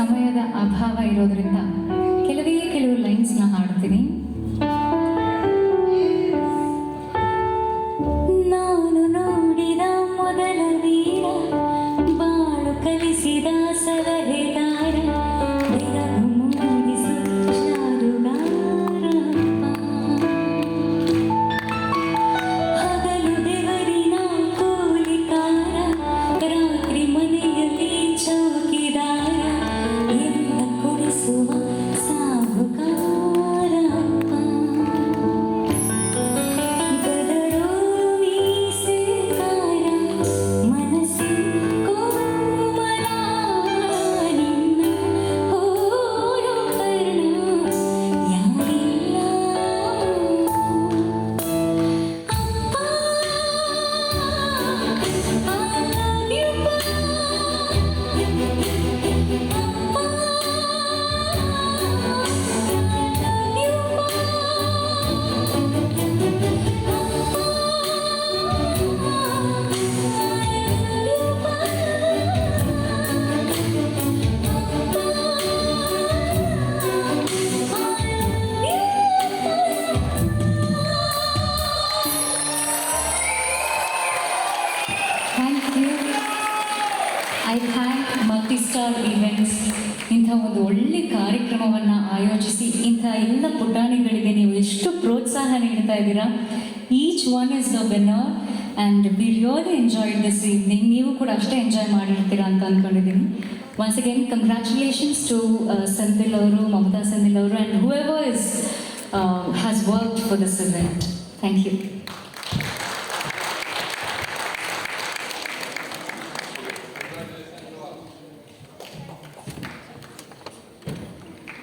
ಸಮಯದ ಅಭಾವ ಇರೋದ್ರಿಂದ ಐ ಥ್ಯಾಂಕ್ ಮಲ್ಟಿಸ್ಟಾರ್ ಈವೆಂಟ್ಸ್ ಇಂಥ ಒಂದು ಒಳ್ಳೆ ಕಾರ್ಯಕ್ರಮವನ್ನು ಆಯೋಜಿಸಿ ಇಂಥ ಎಲ್ಲ ಪುಟಾಣಿಗಳಿಗೆ ನೀವು ಎಷ್ಟು ಪ್ರೋತ್ಸಾಹ ನೀಡ್ತಾ ಇದ್ದೀರಾ? Each one is the winner and we really enjoy this evening ನೀವು ಕೂಡ ಅಷ್ಟೇ ಎಂಜಾಯ್ ಮಾಡಿರ್ತೀರಾ ಅಂತ ಅಂದ್ಕೊಂಡಿದ್ದೀನಿ once again congratulations to Sandil ಅವರು ಮಮತಾ ಸಂದಿಲ್ ಅವರು and whoever is has work for this event thank you